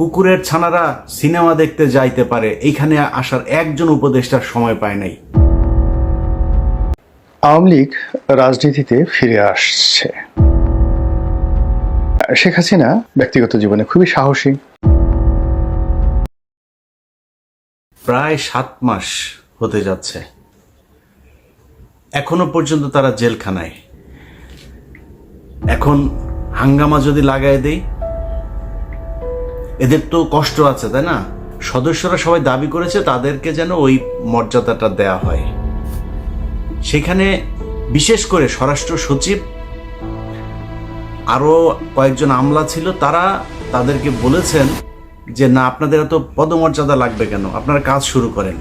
কুকুরের ছানারা সিনেমা দেখতে যাইতে পারে। এইখানে আসার একজন উপদেষ্টার সময় পায় নাই। আওয়ামী লীগ রাজনীতিতে ফিরে আসছে। শেখ হাসিনা ব্যক্তিগত জীবনে খুবই সাহসী। প্রায় সাত মাস হতে যাচ্ছে। এখনও পর্যন্ত তারা জেলখানায়। এখন হাঙ্গামা যদি লাগাই দেই এদের তো কষ্ট আছে, তাই না? সদস্যরা সবাই দাবি করেছে তাদেরকে যেন ওই মর্যাদাটা দেয়া হয়। সেখানে বিশেষ করে স্বরাষ্ট্র সচিব, আরও কয়েকজন আমলা ছিল, তারা তাদেরকে বলেছেন যে, না, আপনাদের এত পদমর্যাদা লাগবে কেন? আপনারা কাজ শুরু করেন।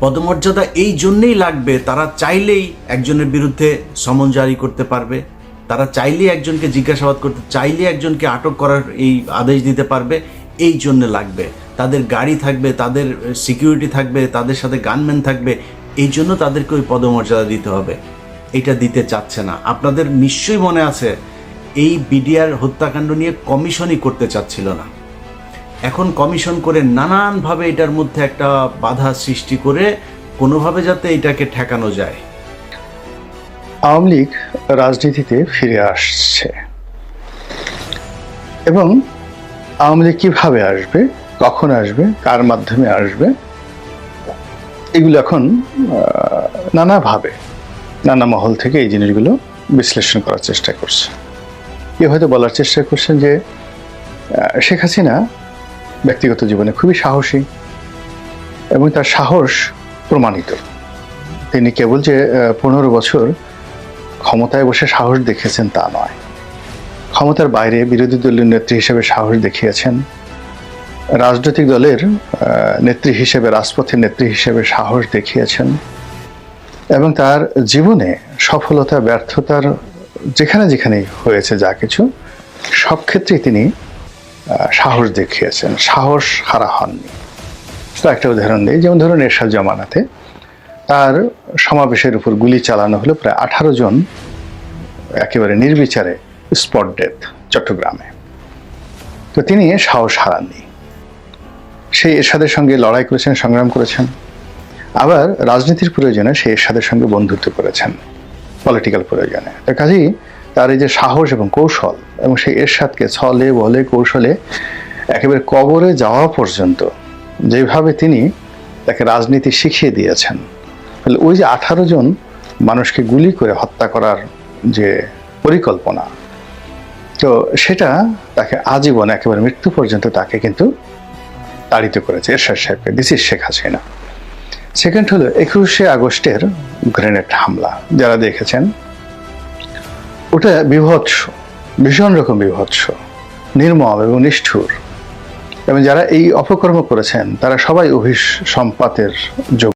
পদমর্যাদা এই জন্যেই লাগবে, তারা চাইলেই একজনের বিরুদ্ধে সমন জারি করতে পারবে। তারা চাইলেই একজনকে জিজ্ঞাসাবাদ করতে, চাইলে একজনকে আটক করার এই আদেশ দিতে পারবে, এই জন্য লাগবে। তাদের গাড়ি থাকবে, তাদের সিকিউরিটি থাকবে, তাদের সাথে গানম্যান থাকবে, এই জন্য তাদেরকে ওই পদমর্যাদা দিতে হবে। এটা দিতে চাচ্ছে না। আপনাদের নিশ্চয়ই মনে আছে, এই বিডিআর হত্যাকাণ্ড নিয়ে কমিশনই করতে চাচ্ছিল না। এখন কমিশন করে নানানভাবে এটার মধ্যে একটা বাধা সৃষ্টি করে কোনোভাবে যাতে এটাকে ঠেকানো যায়। আওয়ামী লীগ রাজনীতিতে ফিরে আসছে। এবং আওয়ামী লীগ কীভাবে আসবে, কখন আসবে, কার মাধ্যমে আসবে, এগুলো এখন নানাভাবে, নানা মহল থেকে এই জিনিসগুলো বিশ্লেষণ করার চেষ্টা করছে। কেউ হয়তো বলার চেষ্টা করছেন যে শেখ হাসিনা ব্যক্তিগত জীবনে খুবই সাহসী এবং তার সাহস প্রমাণিত। তিনি কেবল যে পনেরো বছর ক্ষমতায় বসে সাহস দেখিয়েছেন তা নয়। ক্ষমতার বাইরে বিরোধী দলীয় নেত্রী হিসেবে সাহস দেখিয়েছেন রাজনৈতিক দলের নেত্রী হিসেবে, রাজপথের নেত্রী হিসেবে সাহস দেখিয়েছেন এবং তার জীবনে সফলতা, ব্যর্থতার যেখানে যেখানে হয়েছে যা কিছু, সব ক্ষেত্রেই তিনি সাহস দেখিয়েছেন। সাহস হারা হননি। একটা উদাহরণ দিই। যেমন ধরুন এরশাদ জামানাতে তার সমাবেশের উপর গুলি চালানো হলো প্রায় আঠারো জন একেবারে নির্বিচারে স্পট ডেথ চট্টগ্রামে। তো তিনি সাহস হারাননি। সেই এরশাদের সঙ্গে লড়াই করেছেন, সংগ্রাম করেছেন। আবার রাজনীতির প্রয়োজনে সেই এরশাদের সঙ্গে বন্ধুত্ব করেছেন পলিটিক্যাল প্রয়োজনে। তো কাজেই তার এই যে সাহস এবং কৌশল এবং সেই এরশাদকে ছলে, বলে, কৌশলে একেবারে কবরে যাওয়া পর্যন্ত যেভাবে তিনি তাকে রাজনীতি শিখিয়ে দিয়েছেন তাহলে ওই যে আঠারো জন মানুষকে গুলি করে হত্যা করার যে পরিকল্পনা, তো সেটা তাকে আজীবন একেবারে মৃত্যু পর্যন্ত তাকে কিন্তু তাড়িত করেছে এরশাদ সাহেবকে। This is Sheikh Hasina second হলো একুশে আগস্টের গ্রেনেড হামলা, যারা দেখেছেন, ওটা বিভৎস, ভীষণ রকম বিভৎস, নির্মম এবং নিষ্ঠুর। এবং যারা এই অপকর্ম করেছেন, তারা সবাই অভিস সম্পাতের যোগ্য।